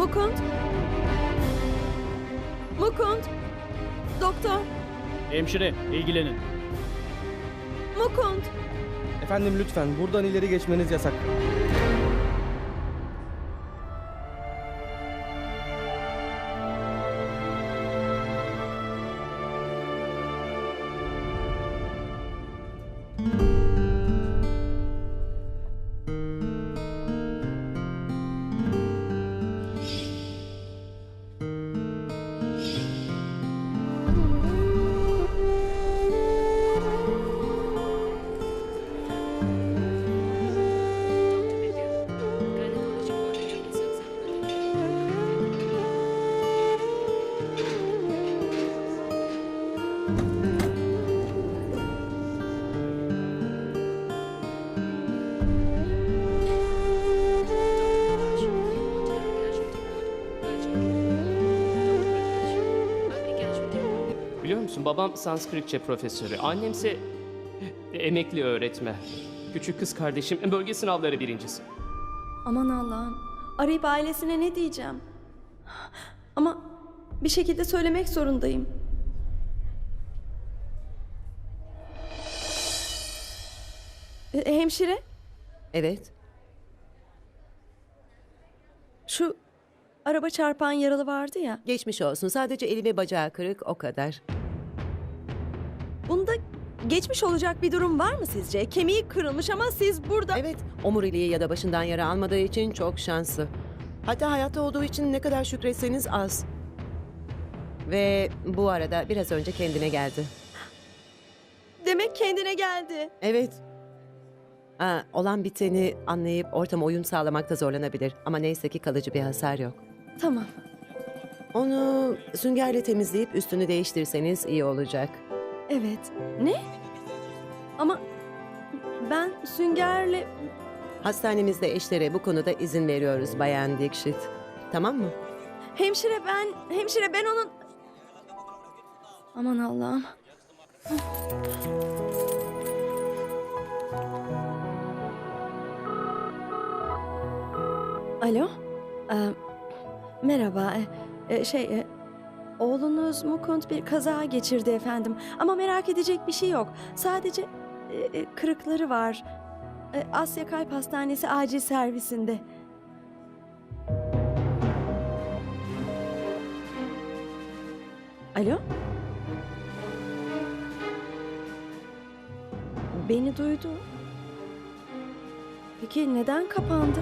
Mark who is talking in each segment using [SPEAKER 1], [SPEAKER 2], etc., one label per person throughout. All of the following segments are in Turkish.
[SPEAKER 1] Mukund? Mukund? Doktor?
[SPEAKER 2] Hemşire, ilgilenin.
[SPEAKER 1] Mukund?
[SPEAKER 3] Efendim lütfen buradan ileri geçmeniz yasak.
[SPEAKER 4] Biliyor musun babam Sanskritçe profesörü, annemse emekli öğretmen. Küçük kız kardeşim bölge sınavları birincisi.
[SPEAKER 1] Aman Allah'ım. Arayıp ailesine ne diyeceğim? Ama bir şekilde söylemek zorundayım. E, hemşire,
[SPEAKER 5] Evet.
[SPEAKER 1] şu araba çarpan yaralı vardı ya.
[SPEAKER 5] Geçmiş olsun. Sadece eli ve bacağı kırık o kadar.
[SPEAKER 1] Bunda geçmiş olacak bir durum var mı sizce? Kemiği kırılmış ama siz burada...
[SPEAKER 5] Evet. Omuriliği ya da başından yara almadığı için çok şanslı. Hatta hayatta olduğu için ne kadar şükretseniz az. Ve bu arada biraz önce kendine geldi.
[SPEAKER 1] Demek kendine geldi.
[SPEAKER 5] Evet. Aa, olan biteni anlayıp ortama uyum sağlamakta zorlanabilir. Ama neyse ki kalıcı bir hasar yok.
[SPEAKER 1] Tamam.
[SPEAKER 5] Onu süngerle temizleyip üstünü değiştirseniz iyi olacak.
[SPEAKER 1] Evet. Ne? Ama ben süngerle...
[SPEAKER 5] Hastanemizde eşlere bu konuda izin veriyoruz Bayan Dikşit. Tamam mı?
[SPEAKER 1] Hemşire ben... Hemşire ben onun... Aman Allah'ım. Alo? Ee, merhaba. Ee, şey... e, oğlunuz Mukund bir kaza geçirdi efendim. Ama merak edecek bir şey yok. Sadece e, e, kırıkları var. E, Asya Kalp Hastanesi acil servisinde. Alo? Beni duydu. Peki neden kapandı?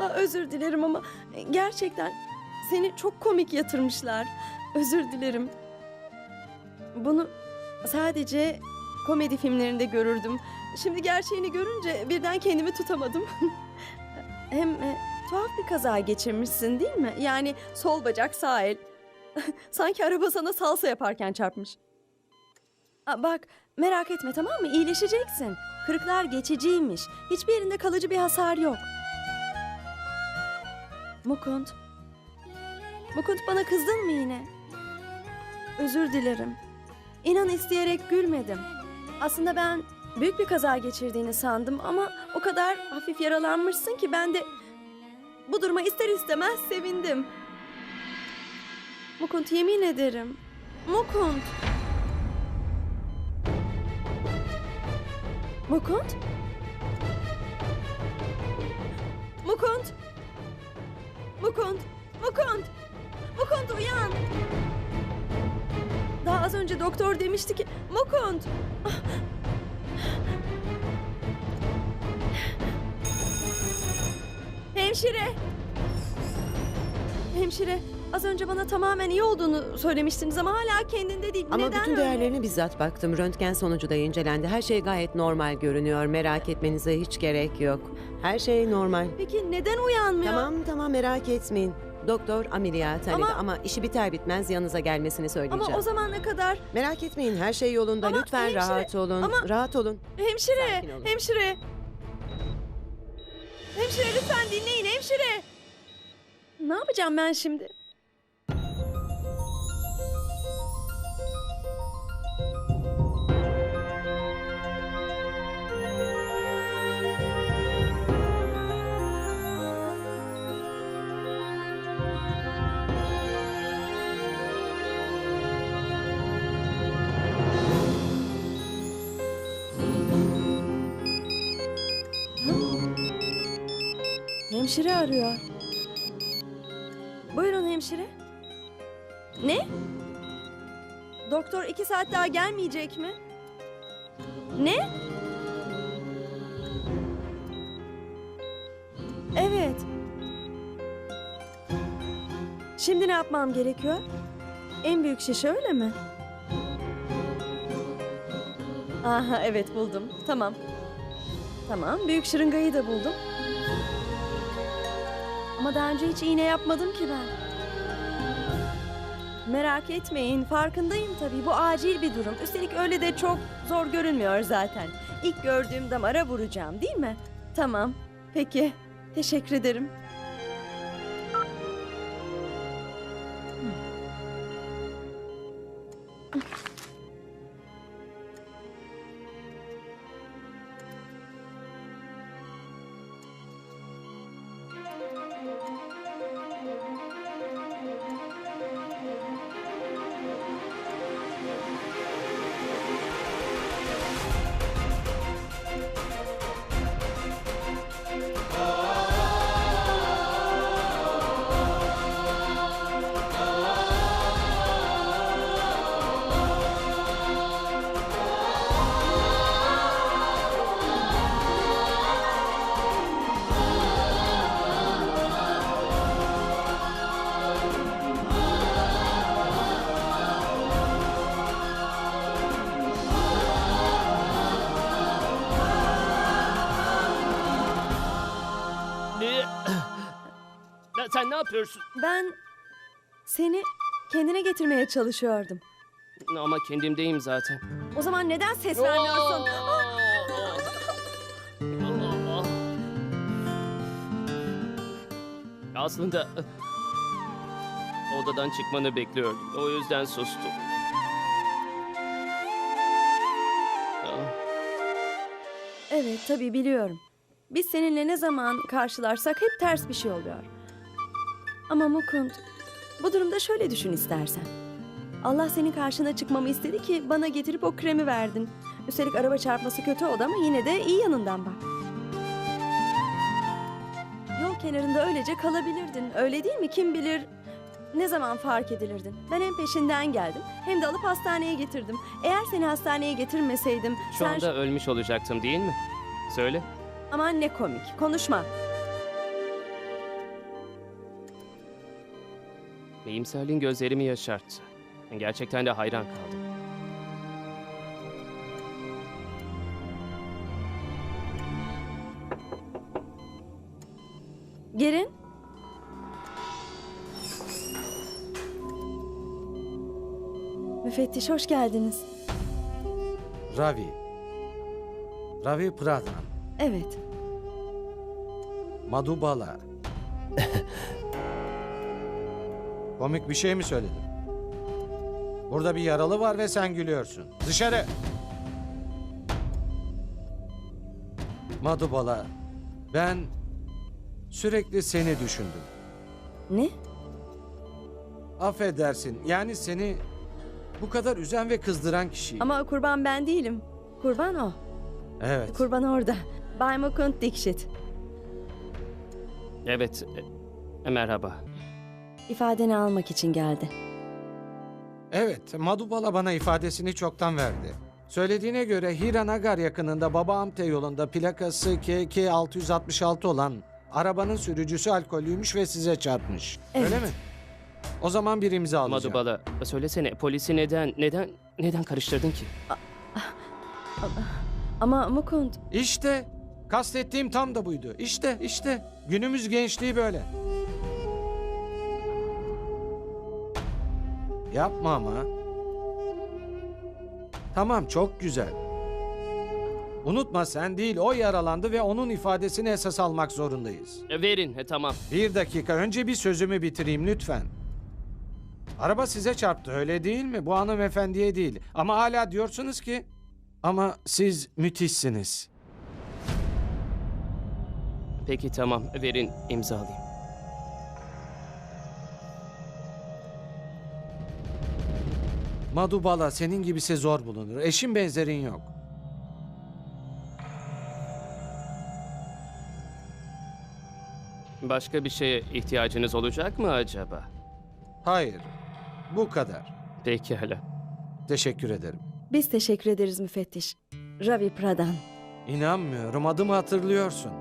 [SPEAKER 1] Aa, özür dilerim ama gerçekten seni çok komik yatırmışlar. Özür dilerim. Bunu sadece komedi filmlerinde görürdüm. Şimdi gerçeğini görünce birden kendimi tutamadım. Hem e, tuhaf bir kaza geçirmişsin değil mi? Yani sol bacak sağ el. Sanki araba sana salsa yaparken çarpmış. Aa, bak merak etme tamam mı? İyileşeceksin. Kırıklar geçiciymiş. Hiçbir yerinde kalıcı bir hasar yok. Mukund. Mukund bana kızdın mı yine? Özür dilerim. İnan isteyerek gülmedim. Aslında ben büyük bir kaza geçirdiğini sandım ama o kadar hafif yaralanmışsın ki ben de bu duruma ister istemez sevindim. Mukund yemin ederim. Mukund. Mukund? Mukund? Mukund! Mukund! Mukund uyan! Daha az önce doktor demişti ki Mukund! Hemşire! Hemşire, Az önce bana tamamen iyi olduğunu söylemiştiniz ama hala kendinde değil.
[SPEAKER 5] Ama
[SPEAKER 1] Neden
[SPEAKER 5] bütün
[SPEAKER 1] öyle?
[SPEAKER 5] değerlerine bizzat baktım. Röntgen sonucu da incelendi. Her şey gayet normal görünüyor. Merak etmenize hiç gerek yok. Her şey normal.
[SPEAKER 1] Peki neden uyanmıyor?
[SPEAKER 5] Tamam tamam merak etmeyin. Doktor ameliyat
[SPEAKER 1] Ama-
[SPEAKER 5] ama... işi biter bitmez yanınıza gelmesini söyleyeceğim.
[SPEAKER 1] Ama o zamana kadar
[SPEAKER 5] Merak etmeyin her şey yolunda.
[SPEAKER 1] Ama
[SPEAKER 5] Lütfen
[SPEAKER 1] hemşire-
[SPEAKER 5] rahat olun.
[SPEAKER 1] ama-
[SPEAKER 5] Rahat olun.
[SPEAKER 1] hemşire,
[SPEAKER 5] olun.
[SPEAKER 1] hemşire. Hemşire lütfen dinleyin hemşire. Ne yapacağım ben şimdi? Hemşire arıyor. Buyurun hemşire. Ne? Doktor iki saat daha gelmeyecek mi? Ne? Evet. Şimdi ne yapmam gerekiyor? En büyük şişe öyle mi? Aha evet buldum. Tamam. Tamam büyük şırıngayı da buldum. Ama daha önce hiç iğne yapmadım ki ben. Merak etmeyin, farkındayım tabii. Bu acil bir durum. Üstelik öyle de çok zor görünmüyor zaten. İlk gördüğüm damara vuracağım, değil mi? Tamam. Peki. Teşekkür ederim.
[SPEAKER 4] Ne yapıyorsun?
[SPEAKER 1] Ben seni kendine çalışıyordum.
[SPEAKER 4] Ama kendimdeyim zaten.
[SPEAKER 1] O zaman neden ses vermiyorsun?
[SPEAKER 4] Aslında odadan çıkmanı bekliyordum. O yüzden sustum. Ah,
[SPEAKER 1] Evet, tabii biliyorum. Biz seninle ne zaman karşılarsak hep ters bir şey oluyor. Ama Mukund, bu durumda şöyle düşün istersen. Allah senin karşına çıkmamı istedi ki bana getirip o kremi verdin. Üstelik araba çarpması kötü oldu ama yine de iyi yanından bak. Yol kenarında öylece kalabilirdin. Öyle değil mi? Kim bilir ne zaman fark edilirdin. Ben hem peşinden geldim hem de alıp hastaneye getirdim. Eğer seni hastaneye getirmeseydim
[SPEAKER 4] Şu
[SPEAKER 1] sen...
[SPEAKER 4] anda ölmüş olacaktım değil mi? Söyle.
[SPEAKER 1] Aman ne komik. Konuşma.
[SPEAKER 4] İyimserliğin gözlerimi yaşarttı. Gerçekten de hayran kaldım.
[SPEAKER 1] Gelin. Müfettiş hoş geldiniz.
[SPEAKER 6] Ravi. Ravi Pradhan.
[SPEAKER 1] Evet.
[SPEAKER 6] Madhubala. Komik bir şey mi söyledim? Burada bir yaralı var ve sen gülüyorsun. Dışarı. Madhubala. Ben sürekli seni düşündüm.
[SPEAKER 1] Ne?
[SPEAKER 6] Affedersin. Yani seni bu kadar üzen ve kızdıran kişi.
[SPEAKER 1] Ama kurban ben değilim. Kurban o.
[SPEAKER 6] Evet.
[SPEAKER 1] Kurban orada. Bay Mukund Dikşit.
[SPEAKER 4] Evet. e, merhaba.
[SPEAKER 1] İfadeni almak için geldi.
[SPEAKER 6] Evet, Madhubala bana ifadesini çoktan verdi. Söylediğine göre Hiranagar yakınında Baba Amte yolunda plakası KK666 olan arabanın sürücüsü alkollüymüş ve size çarpmış.
[SPEAKER 1] Evet.
[SPEAKER 6] Öyle mi? O zaman bir imza alacağım.
[SPEAKER 4] Madubala söylesene polisi neden neden neden karıştırdın ki?
[SPEAKER 1] Ama Mukund,
[SPEAKER 6] İşte kastettiğim tam da buydu. İşte işte günümüz gençliği böyle. Yapma ama. Tamam çok güzel. Unutma sen değil o yaralandı ve onun ifadesini esas almak zorundayız.
[SPEAKER 4] E, Verin e, tamam.
[SPEAKER 6] Bir dakika önce bir sözümü bitireyim lütfen. Araba size çarptı öyle değil mi? Bu hanımefendiye değil. Ama hala diyorsunuz ki... Ama siz müthişsiniz.
[SPEAKER 4] Peki tamam verin imzalayayım.
[SPEAKER 6] Madubala senin gibisi zor bulunur. Eşin benzerin yok.
[SPEAKER 4] Başka bir şeye ihtiyacınız olacak mı acaba?
[SPEAKER 6] Hayır. Bu kadar.
[SPEAKER 4] Pekala.
[SPEAKER 6] Teşekkür ederim.
[SPEAKER 1] biz teşekkür ederiz müfettiş. Ravi Pradhan.
[SPEAKER 6] İnanmıyorum. Adımı hatırlıyorsun.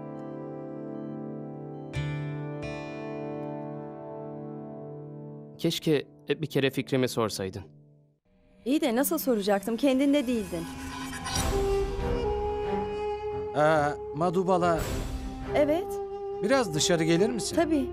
[SPEAKER 4] Keşke bir kere fikrimi sorsaydın.
[SPEAKER 1] İyi de nasıl soracaktım? Kendinde değildin.
[SPEAKER 6] Ee, Madubala
[SPEAKER 1] Evet,
[SPEAKER 6] biraz dışarı gelir misin?
[SPEAKER 1] tabii.